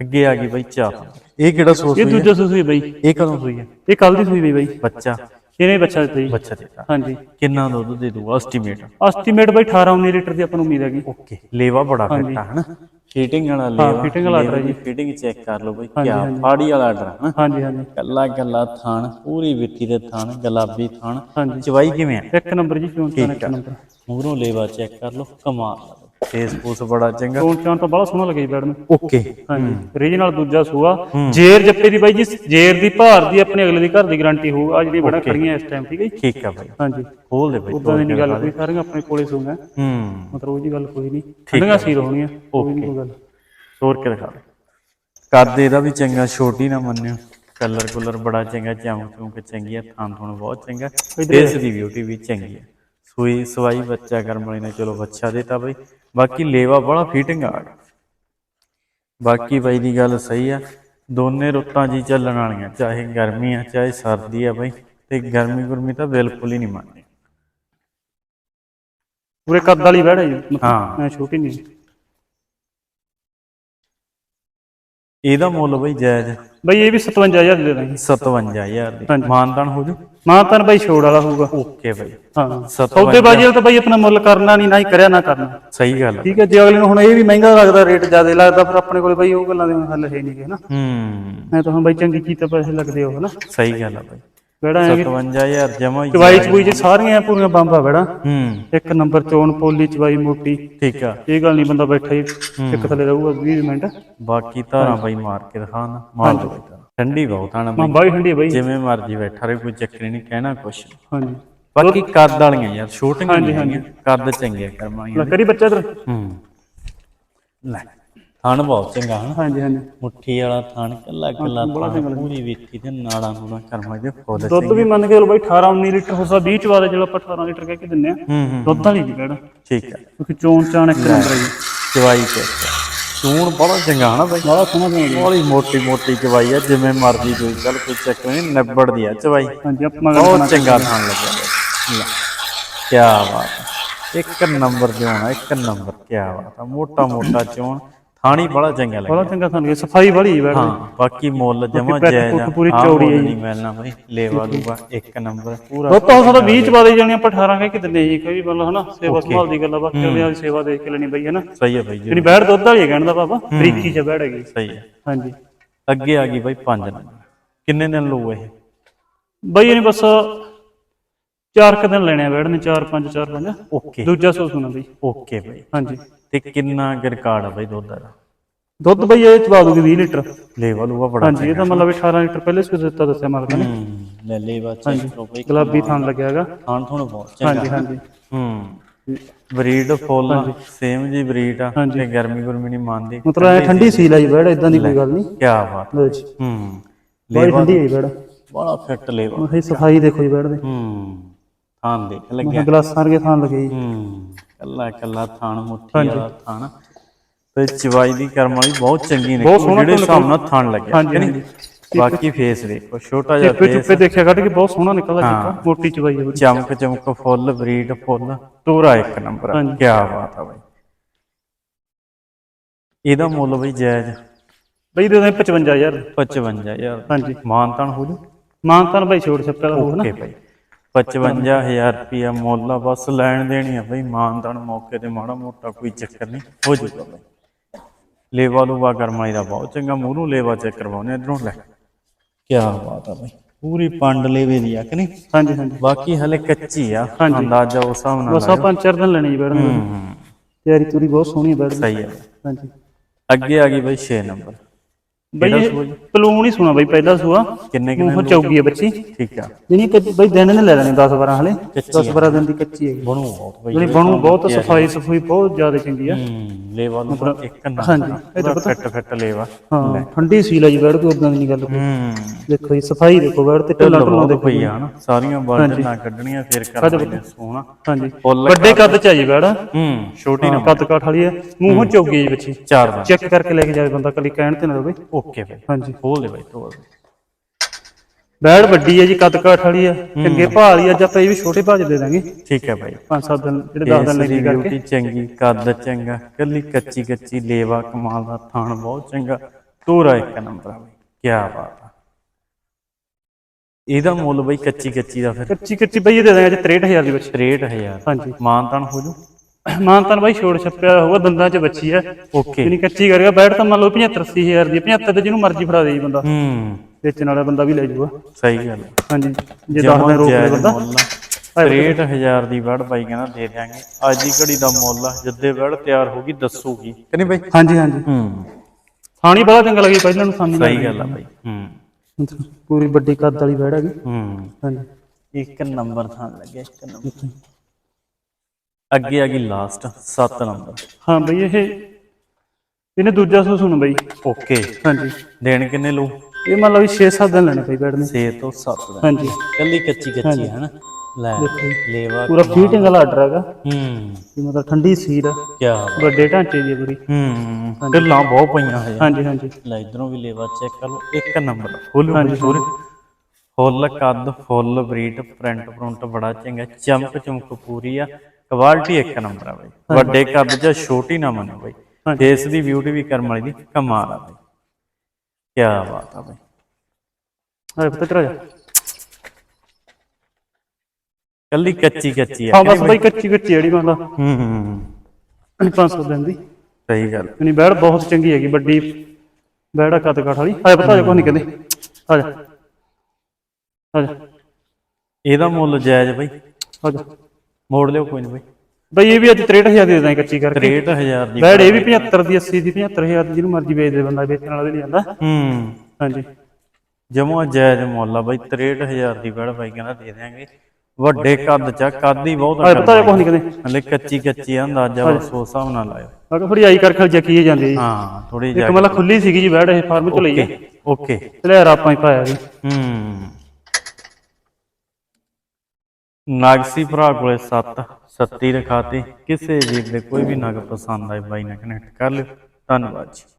Speaker 1: ਅੱਗੇ ਆ ਗਈ ਬਾਈ ਚਾਹ। ਇਹ ਕਿਹੜਾ ਸੋਸ
Speaker 2: ਇਹ ਦੂਜਾ ਸੂਈ ਬਈ।
Speaker 1: ਇਹ ਕਦੋਂ ਸੂਈ ਹੈ?
Speaker 2: ਇਹ ਕੱਲ ਦੀ ਸੂਈ ਬਈ ਬਈ।
Speaker 1: ਬੱਚਾ।
Speaker 2: ਇਹਨੇ ਬੱਚਾ ਦਿੱਤਾ ਜੀ।
Speaker 1: ਬੱਚਾ ਦਿੱਤਾ।
Speaker 2: ਹਾਂਜੀ।
Speaker 1: ਕਿੰਨਾ ਦੁੱਧ ਦੇ ਦੂਗਾ ਐਸਟੀਮੇਟ
Speaker 2: ਐਸਟੀਮੇਟ ਬਈ 18 19 ਲੀਟਰ ਦੀ ਆਪਾਂ ਨੂੰ ਉਮੀਦ ਹੈਗੀ।
Speaker 1: ਓਕੇ। ਲੇਵਾ ਬੜਾ ਫਿੱਟਾ ਹਨਾ? ਫੀਟਿੰਗ ਵਾਲਾ ਲੇਵਾ।
Speaker 2: fitting ਵਾਲਾ ਹੈ ਜੀ।
Speaker 1: ਫੀਟਿੰਗ ਚੈੱਕ ਕਰ ਲਓ ਬਈ ਕੀ ਫਾੜੀ ਵਾਲਾ ਆਰਡਰ ਹਨਾ?
Speaker 2: ਹਾਂਜੀ ਹਾਂਜੀ।
Speaker 1: ਕੱਲਾ ਕੱਲਾ ਥਾਣ ਪੂਰੀ ਵਿੱਤੀ ਦੇ ਥਾਣ ਗੁਲਾਬੀ ਥਾਣ ਚਵਾਈ ਕਿਵੇਂ ਆ?
Speaker 2: ਇੱਕ ਨੰਬਰ ਜੀ ਚਾਣ ਇੱਕ ਨੰਬਰ।
Speaker 1: ਮੂਹਰੋਂ ਲੇਵਾ ਚੈੱਕ ਕਰ ਲਓ ਕਮਾਲ ਫੇਸ ਫੂਸ ਬੜਾ ਚੰਗਾ।
Speaker 2: ਚੋਣ ਚਾਣ ਤਾਂ ਬੜਾ ਸੋਹਣਾ ਲੱਗਿਆ ਜੀ ਬੈਡ ਨੂੰ।
Speaker 1: ਓਕੇ।
Speaker 2: ਹਾਂਜੀ ਰੀਜਨਲ ਦੂਜਾ ਸੂਆ। ਜੇਰ ਜੱਪੇ ਦੀ ਬਾਈ ਜੀ ਜੇਰ ਦੀ ਭਾਰ ਦੀ ਆਪਣੇ ਅਗਲੇ ਦੀ ਘਰ ਦੀ ਗਾਰੰਟੀ ਹੋਊ ਆ ਜਿਹੜੀ ਬੜਾ ਖੜੀਆਂ ਇਸ ਟਾਈਮ ਠੀਕ ਹੈ ਜੀ?
Speaker 1: ਠੀਕ ਆ ਬਾਈ।
Speaker 2: ਹਾਂਜੀ।
Speaker 1: ਖੋਲ ਦੇ ਬਈ
Speaker 2: ਉਦਾਂ ਦੀ ਨਹੀਂ ਗੱਲ ਕੋਈ ਸਾਰੀਆਂ ਆਪਣੇ ਕੋਲੇ ਸੂਗਾ
Speaker 1: ਹੂੰ।
Speaker 2: ਮਤਲਬ ਉਹ ਜੀ ਗੱਲ ਕੋਈ ਨਹੀਂ ਠੰਡੀਆਂ ਸੀਰ ਹੋਣੀਆਂ ਕੋਈ ਨਹੀਂ ਕੋਈ ਗੱਲ।
Speaker 1: ਤੋਰ ਕੇ ਦਿਖਾ ਦੇ। ਕਰਦੇ ਇਹਦਾ ਵੀ ਚੰਗਾ ਛੋਟੀ ਨਾ ਮੰਨਿਓ। ਕਲਰ ਕੁਲਰ ਬੜਾ ਚੰਗਾ ਚਮਕ ਚਮਕ ਚੰਗੀ ਆ ਥਾਂ ਥਣ ਬਹੁਤ ਚੰਗਾ। ਫੇਸ ਦੀ ਬਿਊਟੀ ਵੀ ਚੰਗੀ ਆ। ਸੂਈ ਸਵਾਈ ਬੱਚਾ ਕਰਮ ਵਾਲੀ ਨੇ ਚਲੋ ਬੱਚਾ ਦੇਤਾ ਬਈ। ਬਾਕੀ ਲੇਵਾ ਬੜਾ ਫਿਟਿੰਗ ਆ ਬਾਕੀ ਬਾਈ ਦੀ ਗੱਲ ਸਹੀ ਆ ਦੋਨੇ ਰੁੱਤਾਂ ਜੀ ਚੱਲਣ ਵਾਲੀਆਂ ਚਾਹੇ ਗਰਮੀ ਆ ਚਾਹੇ ਸਰਦੀ ਆ ਬਈ ਤੇ ਗਰਮੀ ਗੁਰਮੀ ਤਾਂ ਬਿਲਕੁਲ ਹੀ ਨਹੀਂ ਮੰਨਦੇ।
Speaker 2: ਪੂਰੇ ਕੱਦ ਵਾਲੀ ਬੈੜ ਹੈ ਜੀ
Speaker 1: ਹਾਂ।
Speaker 2: ਛੋਟੀ ਨਹੀਂ।
Speaker 1: ਇਹਦਾ ਮੁੱਲ ਬਈ ਜਾਇਜ਼।
Speaker 2: ਬਈ ਇਹ ਵੀ 57000 ਦੇ ਦਾਂਗੇ
Speaker 1: 57000 ਦੀ।
Speaker 2: ਹਾਂਜੀ।
Speaker 1: ਮਾਨਦਾਨ ਹੋ ਜੂ।
Speaker 2: ਮਾਂ ਤਾਂ ਬਈ ਛੋੜ ਵਾਲਾ ਹੋਊਗਾ।
Speaker 1: ਓਕੇ ਬਈ।
Speaker 2: ਹਾਂ।
Speaker 1: 57
Speaker 2: ਸੌਦੇਬਾਜ਼ੀ ਵਾਲਾ ਤਾਂ ਬਈ ਆਪਣਾ ਮੁੱਲ ਕਰਨਾ ਨਹੀਂ ਨਾ ਹੀ ਕਰਿਆ ਨਾ ਕਰਨਾ।
Speaker 1: ਸਹੀ ਗੱਲ।
Speaker 2: ਠੀਕ ਹੈ ਜੇ ਅਗਲੇ ਨੂੰ ਹੁਣ ਇਹ ਵੀ ਮਹਿੰਗਾ ਲੱਗਦਾ ਰੇਟ ਜ਼ਿਆਦਾ ਲੱਗਦਾ ਫਿਰ ਆਪਣੇ ਕੋਲੇ ਬਈ ਉਹ ਗੱਲਾਂ ਦੇ ਹੱਲ ਹੈ ਨਹੀਂ ਗੇ ਨਾ
Speaker 1: ਹੂੰ।
Speaker 2: ਮੈਂ ਤਾਂ ਹੁਣ ਬਈ ਚੰਗੀ ਚੀਜ਼ ਤਾਂ ਪੈਸੇ ਲੱਗਦੇ ਹੋ ਹਨਾ।
Speaker 1: ਸਹੀ ਗੱਲ ਆ ਬਈ।
Speaker 2: ਬੈੜਾ
Speaker 1: 57000 ਜਮਾ ਹੀ
Speaker 2: ਚਵਾਈ ਚਬੂਈ ਚ ਸਾਰੀਆਂ ਪੂਰੀਆਂ ਬੰਬਾ ਬੈੜਾ।
Speaker 1: ਹੂੰ।
Speaker 2: ਇੱਕ ਨੰਬਰ ਚੋਣ ਪੋਲੀ ਚਵਾਈ ਮੋਟੀ।
Speaker 1: ਠੀਕ ਆ।
Speaker 2: ਇਹ ਗੱਲ ਨਹੀਂ ਬੰਦਾ ਬੈਠਾ ਹੀ ਇੱਕ ਥੱਲੇ ਰਹੂਗਾ 20 ਮਿੰਟ।
Speaker 1: ਬਾਕੀ ਧਾਰਾਂ ਬਈ ਮਾਰ ਕੇ ਦਿਖਾਣਾ ਮਾਰ ਦੋ। ਠੰਡੀ ਬਹੁਤ ਆਣਾ
Speaker 2: ਮਾਂ
Speaker 1: ਬਈ।
Speaker 2: ਬਾਈ ਠੰਡੀ ਹੈ ਬਈ।
Speaker 1: ਜਿਵੇਂ ਮਰਜ਼ੀ ਬੈਠਾ ਰਹੇ ਕੋਈ ਚੱਕਰ ਹੀ ਨਹੀਂ ਕਹਿਣਾ ਕੁਛ
Speaker 2: ਹਾਂਜੀ।
Speaker 1: ਬਾਕੀ ਕੱਦ ਵਾਲੀਆਂ ਯਾਰ ਛੋਟੀਆਂ
Speaker 2: ਕਰੀ ਬੱਚਾ
Speaker 1: ਹੂੰ। ਲੈ ਥਣ ਬਹੁਤ ਚੰਗਾ ਹਨ?
Speaker 2: ਹਾਂਜੀ ਹਾਂਜੀ।
Speaker 1: ਮੁੱਠੀ ਵਾਲਾ ਥਣ ਕੱਲਾ ਕੱਲਾ ਥਣ ਪੂਰੀ ਵੇਖੀ ਤੇ ਨਾੜਾਂ ਨੂੜਾਂ ਕਰਮਾਂ ਦੇ ਫੁੱਲ
Speaker 2: ਦੁੱਧ ਵੀ ਮੰਨ ਕੇ ਚਲੋ ਬਈ 18 19 ਲੀਟਰ ਹੋ ਸਕਦਾ 20 ਚ ਵਾਲੇ ਜਿਹੜਾ ਆਪਾਂ 18 ਲੀਟਰ ਕਹਿ ਕੇ ਦਿੰਨੇ ਆ
Speaker 1: ਹੂੰ ਹੂੰ
Speaker 2: ਦੁੱਧ ਵਾਲੀ ਦੀ ਬੈੜਾ
Speaker 1: ਠੀਕ ਆ।
Speaker 2: ਕਿਉਂਕਿ ਚੋਣ ਚਾਣ ਇੱਕ ਨੰਬਰ ਹੈ ਜੀ।
Speaker 1: ਚਵਾਈ ਤੇ ਚੂਣ ਬੜਾ ਚੰਗਾ ਹਨਾ ਬਈ।
Speaker 2: ਬੜਾ ਸੋਹਣਾ ਬਣਾਉਂਦੇ
Speaker 1: ਬੜੀ ਮੋਟੀ ਮੋਟੀ ਚਵਾਈ ਆ ਜਿਵੇਂ ਮਰਜ਼ੀ ਕੋਈ ਚੱਲ ਕੋਈ ਚੱਕਰ ਨਹੀਂ ਨਿਬੜਦੀ ਆ ਚਵਾਈ।
Speaker 2: ਹਾਂਜੀ ਆਪਾਂ
Speaker 1: ਬਹੁਤ ਚੰਗਾ ਥਾਣ ਲੱਗਿਆ। ਲੈ ਕੀ ਬਾਤ। ਇੱਕ ਨੰਬਰ ਚੋਣ ਇੱਕ ਨੰਬਰ ਕੀ ਬਾਤ ਆ ਮੋਟਾ ਮੋਟਾ ਚੋਣ। ਥਾਣੀ ਬੜਾ ਚੰਗਾ ਲੱਗਿਆ।
Speaker 2: ਬੜਾ ਚੰਗਾ ਸਾਨੂੰ ਸਫ਼ਾਈ ਵਾਲੀ ਹੈ ਬੈੜਾ
Speaker 1: ਹਾਂ ਬਾਕੀ ਮੁੱਲ ਜਮਾ ਜਾਇਜ਼ ਆ।
Speaker 2: ਪੂਰੀ ਚੌੜੀ ਹੈ ਜੀ।
Speaker 1: ਨਹੀਂ ਮਿਲਣਾ ਬਈ ਲੇਵਾ ਲੂਗਾ ਇੱਕ ਨੰਬਰ। ਪੂਰਾ
Speaker 2: ਤਾਂ ਸਕਦਾ 20 ਚ ਵਾਲੇ ਜਾਣੇ ਆਪਾਂ 18 ਕਹਿ ਕੇ ਦਿੰਨੇ ਜੀ ਕਈ ਮਤਲਬ ਹਨਾ ਸੇਵਾ ਸੰਭਾਲ ਦੀ ਗੱਲ ਆ ਬਾਕੀ ਅਗਲੇ ਦੀ ਸੇਵਾ ਦੇਖ ਕੇ ਲੈਣੀ ਬਈ ਹਨਾ।
Speaker 1: ਸਹੀ ਹੈ ਬਈ ਜੀ।
Speaker 2: ਜਿਹੜੀ ਬੈੜ ਦੁੱਧ ਵਾਲੀ ਕਹਿਣ ਦਾ ਪਾਪਾ ਬਰੀਕੀ ਚ ਬੈੜ ਹੈਗੀ
Speaker 1: ਸਹੀ ਹੈ।
Speaker 2: ਹਾਂਜੀ।
Speaker 1: ਅੱਗੇ ਆ ਗਈ ਬਈ 5 ਨੰਬਰ। ਕਿੰਨੇ ਦਿਨ ਲਊ ਇਹ?
Speaker 2: ਬਈ ਇਹਨੇ ਬਸ ਚਾਰ ਕ ਦਿਨ ਲੈਣੇ ਆ ਬੈੜ ਨੇ 4 5 4 5
Speaker 1: ਓਕੇ।
Speaker 2: ਦੂਜਾ ਸੋ ਸੁਣਾ ਬਈ।
Speaker 1: ਓਕੇ ਬਈ।
Speaker 2: ਹਾਂਜੀ।
Speaker 1: ਤੇ ਕਿੰਨਾ ਕੁ ਰਿਕਾਰਡ ਆ ਬਈ ਦੁੱਧ ਦਾ?
Speaker 2: ਦੁੱਧ ਬਈ ਇਹ ਚਵਾ ਦੂਗੀ 20 ਲੀਟਰ।
Speaker 1: ਲੇਵਾ ਲੂਗਾ ਬੜਾ
Speaker 2: ਹਾਂਜੀ ਇਹ ਤਾਂ ਮਤਲਬ ਵੀ 18 ਲੀਟਰ ਪਹਿਲੇ ਸੋ ਦਿੱਤਾ ਦੱਸਿਆ ਮਾਲਕ ਨੇ।
Speaker 1: ਲੈ ਲੇਵਾ ਚੈੱਕ ਕਰੋ ਬਈ।
Speaker 2: ਗੁਲਾਬੀ ਥਾਂ ਲੱਗਿਆ ਹੈਗਾ।
Speaker 1: ਤੁਹਾਨੂੰ ਬਹੁਤ ਚੰਗਾ।
Speaker 2: ਹਾਂਜੀ ਹਾਂਜੀ।
Speaker 1: ਹੂੰ ਬਰੀਡ ਫੁੱਲ ਸੇਮ ਜੀ ਬਰੀਡ ਆ ਤੇ ਗਰਮੀ ਗੁਰਮੀ ਨਹੀਂ ਮੰਨਦੀ।
Speaker 2: ਮਤਲਬ ਐ ਠੰਡੀ ਸੀ ਲਈ ਬੈੜ ਇਦਾਂ ਦੀ ਕੋਈ ਗੱਲ ਨਹੀਂ।
Speaker 1: ਕੀ ਬਾਤ।
Speaker 2: ਲੋ ਜੀ।
Speaker 1: ਹੂੰ
Speaker 2: ਬੜੀ ਠੰਡੀ ਹੈ ਬੈੜ
Speaker 1: ਬੜਾ ਫਿੱਟ ਲੇਵਾ
Speaker 2: ਇਹ ਸਫ਼ਾਈ ਦੇਖੋ ਜੀ ਬੈੜ ਦੇ।
Speaker 1: ਹੂੰ। ਥਾਂ ਦੇਖ ਲੱਗਿਆ।
Speaker 2: ਗਲਾਸਾਂ ਵਰਗੇ ਥਾਂ ਲੱਗੇ ਜੀ
Speaker 1: ਹੂੰ ਕੱਲਾ ਕੱਲਾ ਥਾਣ ਮੁੱਠੀ ਵਾਲਾ ਥਾਣ। ਤੇ ਚਵਾਈ ਦੀ ਕਰਮ ਵਾਲੀ ਬਹੁਤ ਚੰਗੀ ਨੇ ਜਿਹੜੇ ਹਿਸਾਬ ਨਾਲ ਥਾਣ ਲੱਗਿਆ ਕਿ ਨਹੀਂ? ਬਾਕੀ ਫੇਸ ਦੇਖੋ ਛੋਟਾ ਜਿਹਾ
Speaker 2: ਚੁੱਪੇ ਚੁੱਪੇ ਦੇਖਿਆ ਕੱਢ ਕੇ ਬਹੁਤ ਸੋਹਣਾ ਨਿਕਲਦਾ ਚਿੱਟਾ ਮੋਟੀ ਚਵਾਈ ਹੈ।
Speaker 1: ਚਮਕ ਚਮਕ ਫੁੱਲ ਬਰੀਡ ਫੁੱਲ ਤੋਰਾ ਇੱਕ ਨੰਬਰ ਕੀ ਬਾਤ ਆ ਬਾਈ। ਇਹਦਾ ਮੁੱਲ ਬਈ ਜਾਇਜ਼।
Speaker 2: ਬਈ ਦੇ ਦੇ 55000 ਦੇ।
Speaker 1: 55000
Speaker 2: ਹਾਂਜੀ।
Speaker 1: ਮਾਨਤਾਨ ਹੋ ਜੂ।
Speaker 2: ਮਾਨਤਾਨ ਭਾਈ ਛੋੜ ਛੱਪਾ ਦਾ ਹੋਊ ਨਾ।
Speaker 1: ਓਕੇ ਬਾਈ। 55000 ਰੁਪਿਆ ਮੁੱਲ ਆ ਬਸ ਲੈਣ ਦੇਣੀ ਆ ਬਈ ਮਾਨਤਾਨ ਮੌਕੇ ਤੇ ਮਾੜਾ ਮੋਟਾ ਕੋਈ ਚੱਕਰ ਨਹੀਂ ਹੋ ਜੂਗਾ ਬਈ। ਲੇਵਾ ਲੂਵਾ ਕਰਮਾਈ ਦਾ ਬਹੁਤ ਚੰਗਾ ਮੂਹਰੋਂ ਲੇਵਾ ਚੈੱਕ ਕਰਵਾਉਣੇ ਇਧਰੋਂ ਲੈ। ਕੀ ਬਾਤ ਆ ਬਈ ਪੂਰੀ ਪੰਡ ਲੇਵੇ ਦੀ ਆ ਕਿ ਨਹੀਂ?
Speaker 2: ਹਾਂਜੀ ਹਾਂਜੀ।
Speaker 1: ਬਾਕੀ ਹਲੇ ਕੱਚੀ ਆ ਅੰਦਾਜ਼ਾ ਉਸ ਹਿਸਾਬ ਨਾਲ
Speaker 2: ਬਸ ਆ ਪੰਜ ਚਾਰ ਦਿਨ ਲੈਣੀ ਨੇ
Speaker 1: ਹੂੰ।
Speaker 2: ਤਿਆਰੀ ਤੁਰੀ ਬਹੁਤ ਸੋਹਣੀ ਦੀ
Speaker 1: ਸਹੀ ਹੈ
Speaker 2: ਹਾਂਜੀ।
Speaker 1: ਅੱਗੇ ਆ ਗਈ ਬਈ 6 ਨੰਬਰ।
Speaker 2: ਬਈ ਪਲੂਣ ਹੀ ਸੁਣਾ ਬਈ ਪਹਿਲਾ ਸੂਆ।
Speaker 1: ਕਿੰਨੇ
Speaker 2: ਮੂੰਹ ਚੌਗੀ ਹੈ ਬੱਚੀ।
Speaker 1: ਠੀਕ ਆ।
Speaker 2: ਜਿਹਨੀ ਕੱਚੀ ਬਈ ਦਿਨ ਨੇ ਲੈ ਲੈਣੇ 10 12 ਹਲੇ। 10 12 ਦਿਨ ਦੀ ਕੱਚੀ ਹੈ
Speaker 1: ਬਣੂ ਬਹੁਤ ਬਈ।
Speaker 2: ਜਿਹੜੀ ਬਣੂ ਬਹੁਤ ਸਫ਼ਾਈ ਸਫ਼ਾਈ ਬਹੁਤ ਜ਼ਿਆਦਾ ਚੰਗੀ ਆ।
Speaker 1: ਹੂੰ ਲੇਵਾ ਨੂੰ ਇੱਕ ਨੰਬਰ
Speaker 2: ਹਾਂਜੀ
Speaker 1: ਇਹ ਤਾਂ ਫਿੱਟ ਫਿੱਟ ਲੇਵਾ।
Speaker 2: ਹਾਂ ਠੰਡੀ ਸੀ ਲਈ ਬੈੜ ਕੋਈ ਉਦਾਂ ਦੀ ਨਹੀਂ ਗੱਲ ਕੋਈ।
Speaker 1: ਹੂੰ।
Speaker 2: ਦੇਖੋ ਜੀ ਸਫ਼ਾਈ ਦੇਖੋ ਬੈੜ ਤੇ ਢਿੱਲਾ ਢੁੱਲਾ
Speaker 1: ਬਹੁਤ ਪਈ ਆ ਹਨਾ। ਸਾਰੀਆਂ ਬਾਲਟਾਂ ਨਾ ਕੱਢਣੀਆਂ ਫਿਰ ਕਰਨੀਆਂ ਸੋਹਣਾ।
Speaker 2: ਹਾਂਜੀ। ਵੱਡੇ ਕੱਦ ਚ ਆ ਜੀ ਬੈੜ
Speaker 1: ਹੂੰ ਛੋਟੀ
Speaker 2: ਹਾਂ, ਕੱਦ ਕਾਠ ਵਾਲੀ ਹੈ ਮੂੰਹੋਂ ਚੌਗੀ ਜੀ ਬੱਚੀ।
Speaker 1: ਚਾਰ ਦਾ
Speaker 2: ਚੈੱਕ ਕਰਕੇ ਲੈ ਕੇ ਜਾਵੇ ਬੰਦਾ ਕੱਲੀ ਕਹਿਣ ਤੇ ਨਾ ਰਵੇ।
Speaker 1: ਓਕੇ ਬਈ
Speaker 2: ਹਾਂਜੀ।
Speaker 1: ਖੋਲ ਦੇ ਬਈ ਤੋੜ ਦੇ।
Speaker 2: ਬੈੜ ਵੱਡੀ ਹੈ ਜੀ ਕੱਦ ਕਾਠ ਵਾਲੀ ਹੈ ਚੰਗੇ ਭਾਅ ਵਾਲੀ ਅੱਜ ਆਪਾਂ ਇਹ ਵੀ ਛੋਟੇ ਭਾਅ 'ਚ ਦੇ ਦਾਂਗੇ।
Speaker 1: ਠੀਕ ਹੈ ਬਾਈ।
Speaker 2: 5-7 ਦਿਨ ਜਿਹੜੇ 10 ਦਿਨ ਲੈ ਕੇ ਕਰਕੇ।
Speaker 1: ਚੰਗੀ ਕੱਦ ਚੰਗਾ ਕੱਲੀ ਕੱਚੀ ਕੱਚੀ ਲੇਵਾ ਕਮਾਲ ਦਾ ਥਾਣ ਬਹੁਤ ਚੰਗਾ। ਤੋਰਾ ਇੱਕ ਨੰਬਰ ਆ ਬਈ ਕੀ ਬਾਤ ਆ। ਇਹਦਾ ਮੁੱਲ ਬਈ ਕੱਚੀ ਕੱਚੀ ਦਾ ਫਿਰ
Speaker 2: ਕੱਚੀ ਕੱਚੀ ਬਈ ਇਹ ਦੇ ਦਾਂਗੇ ਅੱਜ 63000 ਦੀ ਬੱਚੀ।
Speaker 1: 63000
Speaker 2: ਹਾਂਜੀ।
Speaker 1: ਮਾਨਤਾਨ ਹੋ ਜੂ।
Speaker 2: ਮਾਨਤਨ ਬਾਈ ਛੋੜ ਛੱਪਿਆ ਹੋਊਗਾ ਦੰਦਾਂ 'ਚ ਬੱਚੀ ਹੈ
Speaker 1: ਓਕੇ।
Speaker 2: ਜਿਨੀ ਕੱਚੀ ਕਰੇਗਾ ਬੈਠ ਤਾਂ ਮੰਨ ਲਓ 75 80000 ਦੀ 75 ਤੇ ਜਿਹਨੂੰ ਮਰਜ਼ੀ ਫੜਾ ਦੇ ਜੀ ਬੰਦਾ।
Speaker 1: ਹੂੰ।
Speaker 2: ਵੇਚਣ ਵਾਲਾ ਬੰਦਾ ਵੀ ਲੈ ਜਾਊਗਾ
Speaker 1: ਸਹੀ ਗੱਲ।
Speaker 2: ਹਾਂਜੀ ਜੇ
Speaker 1: ਜਮਾਂ
Speaker 2: 10 ਦਿਨ ਰੋਕ ਲੈ
Speaker 1: ਜਾਇਜ਼
Speaker 2: ਬੰਦਾ।
Speaker 1: ਮੁੱਲ ਆ। 63000 ਦੀ ਵੜ ਬਾਈ ਕਹਿੰਦਾ ਦੇ ਦਿਆਂਗੇ। ਅੱਜ ਹੀ ਘੜੀ ਦਾ ਮੁੱਲ ਆ ਜਿੱਦੇ ਵੜ ਤਿਆਰ ਹੋਗੀ ਦੱਸੂਗੀ। ਕਿ ਨਹੀਂ ਬਾਈ?
Speaker 2: ਹਾਂਜੀ ਹਾਂਜੀ।
Speaker 1: ਹੂੰ।
Speaker 2: ਥਾਣੀ ਬੜਾ ਚੰਗਾ ਲੱਗੀ ਪਹਿਲਾਂ ਨੂੰ ਸਾਨੂੰ
Speaker 1: ਸਹੀ ਗੱਲ ਆ ਬਾਈ। ਹੂੰ।
Speaker 2: ਪੂਰੀ ਵੱਡੀ ਕੱਦ ਵਾਲੀ ਬੈੜ ਹੈਗੀ
Speaker 1: ਹੂੰ।
Speaker 2: ਹਾਂਜੀ।
Speaker 1: ਇੱਕ ਨੰਬਰ ਥਾਂ ਲੱਗਿਆ ਇੱਕ ਨੰਬਰ। ਅੱਗੇ ਆ ਗਈ ਲਾਸਟ 7 ਨੰਬਰ।
Speaker 2: ਹਾਂ ਬਈ ਇਹ ਇਹਨੇ ਦੂਜਾ ਸੋ ਸੁਣ ਬਈ।
Speaker 1: ਓਕੇ।
Speaker 2: ਹਾਂਜੀ।
Speaker 1: ਦੇਣ ਕਿੰਨੇ ਲੂ
Speaker 2: ਇਹ ਮੰਨ ਲਓ ਵੀ 6-7 ਦਿਨ ਲੈਣੇ ਪਈ ਬੈੜ ਨੇ।
Speaker 1: 6 ਤੋਂ 7 ਦਾ
Speaker 2: ਹਾਂਜੀ।
Speaker 1: ਕੱਲੀ ਕੱਚੀ ਕੱਚੀ ਹੈ ਨਾ? ਲੈ ਲੇਵਾ
Speaker 2: ਪੂਰਾ ਫੀਟਿੰਗ ਵਾਲਾ ਆਰਡਰ ਹੈਗਾ।
Speaker 1: ਹੂੰ।
Speaker 2: ਇਹ ਮਤਲਬ ਠੰਡੀ ਸੀਰ ਆ,
Speaker 1: ਕੀ
Speaker 2: ਵੱਡੇ ਢਾਂਚੇ ਦੀ ਪੂਰੀ।
Speaker 1: ਹੂੰ। ਢਿੱਲਾਂ ਬਹੁਤ ਪਈਆਂ ਹੈ
Speaker 2: ਹਾਂਜੀ ਹਾਂਜੀ।
Speaker 1: ਲੈ ਇਧਰੋਂ ਵੀ ਲੇਵਾ ਚੈੱਕ ਕਰ ਲਓ। ਇੱਕ ਨੰਬਰ। ਫੁੱਲ ਫੁੱਲ। ਫੁੱਲ ਕੱਦ ਫੁੱਲ ਬਰੀਟ ਪ੍ਰਿੰਟ ਪ੍ਰਿੰਟ ਬੜਾ ਚੰਗਾ। ਚਮਕ ਚਮਕ ਪੂਰੀ ਆ। ਕੁਆਲਿਟੀ ਇੱਕ ਨੰਬਰ ਆ ਬਾਈ। ਵੱਡੇ ਕੱਦ ਚ ਛੋਟੀ ਨਾ ਮੰਨੋ ਬਾਈ। ਫੇਸ ਦੀ ਬਿਊਟੀ ਵੀ ਕਰਮ ਵਾਲੀ ਦੀ ਕਮਾਲ ਆ ਬਾਈ। ਕੀ ਬਾਤ ਆ ਬਾਈ।
Speaker 2: ਹਾਂ ਪਤਾ ਕਰਾ ਜਾ।
Speaker 1: ਕੱਲੀ ਕੱਚੀ ਕੱਚੀ ਆ।
Speaker 2: ਹਾਂ ਬਸ ਬਈ? ਕੱਚੀ ਕੱਚੀ ਜਿਹੜੀ ਮੰਨ ਲਾ।
Speaker 1: ਹੂੰ ਹੂੰ
Speaker 2: 500 ਦਿਨ ਦੀ
Speaker 1: ਸਹੀ ਗੱਲ।
Speaker 2: ਨਹੀਂ ਬੈੜ ਬਹੁਤ ਚੰਗੀ ਹੈਗੀ ਵੱਡੀ। ਬੈੜਾ ਕੱਦ ਕਾਠ ਵਾਲੀ। ਆ ਪਤਾ ਜਾ ਕੋਈ ਨਹੀਂ ਕਹਿੰਦੇ। ਆ ਜਾ। ਆ ਜਾ।
Speaker 1: ਇਹਦਾ ਮੁੱਲ ਜਾਇਜ਼ ਬਾਈ।
Speaker 2: ਆ ਜਾ।
Speaker 1: ਮੋੜ ਲਿਓ ਕੋਈ ਨਹੀਂ ਬਾਈ।
Speaker 2: ਬਈ ਇਹ ਵੀ ਅੱਜ 63000 ਦੇ ਦਾਂ ਕੱਚੀ ਕਰਕੇ।
Speaker 1: 63000 ਦੀ
Speaker 2: ਬੈੜ ਇਹ ਵੀ 75 ਦੀ 80 ਦੀ 75000 ਦੀ ਜਿਹਨੂੰ ਮਰਜ਼ੀ ਵੇਚ ਦੇ ਬੰਦਾ ਵੇਚਣ ਵਾਲਾ ਵੀ ਨਹੀਂ ਜਾਂਦਾ
Speaker 1: ਹੂੰ।
Speaker 2: ਹਾਂਜੀ।
Speaker 1: ਜਮਾ ਜਾਇਜ਼ ਮੁੱਲ ਆ ਬਾਈ 63000 ਦੀ ਬੜ ਬਾਈ ਕਹਿੰਦਾ ਦੇ ਦਿਆਂਗੇ। ਵੱਡੇ ਕੱਦ ਚ ਕੱਦ ਹੀ ਬਹੁਤ
Speaker 2: ਆ ਪਤਾ ਕੋਈ ਨਹੀਂ ਕਹਿੰਦੇ
Speaker 1: ਹਲੇ ਕੱਚੀ ਕੱਚੀ ਆ ਅੰਦਾਜ਼ਾ ਬਸ ਉਸ ਹਿਸਾਬ ਨਾਲ ਲਾਇਓ।
Speaker 2: ਆ ਕੇ ਥੋੜੀ ਆਈ ਕਰ ਖਲ ਜੱਕੀ ਜਾਂਦੀ? ਜੀ
Speaker 1: ਹਾਂ ਥੋੜੀ
Speaker 2: ਇੱਕ
Speaker 1: ਜਿਹੀ
Speaker 2: ਮਤਲਬ ਖੁੱਲੀ ਸੀਗੀ ਜੀ ਬੈੜ ਇਹ ਫਾਰਮ ਚ ਲਈ ਹੈ
Speaker 1: ਓਕੇ
Speaker 2: ਚਲੇ ਯਾਰ ਆਪਾਂ ਹੀ ਪਾਇਆ ਜੀ
Speaker 1: ਹੂੰ। ਨਾਗਸੀ ਭਰਾ ਕੋਲੇ 7 ਸੱਤੀ ਰਖਾਤੀ। ਕਿਸੇ ਵੀਰ ਦੇ ਕੋਈ ਵੀ ਨਗ ਪਸੰਦ ਆਏ ਬਾਈ ਨਾਲ ਕਨੈਕਟ ਕਰ ਲਿਓ। ਧੰਨਵਾਦ ਜੀ।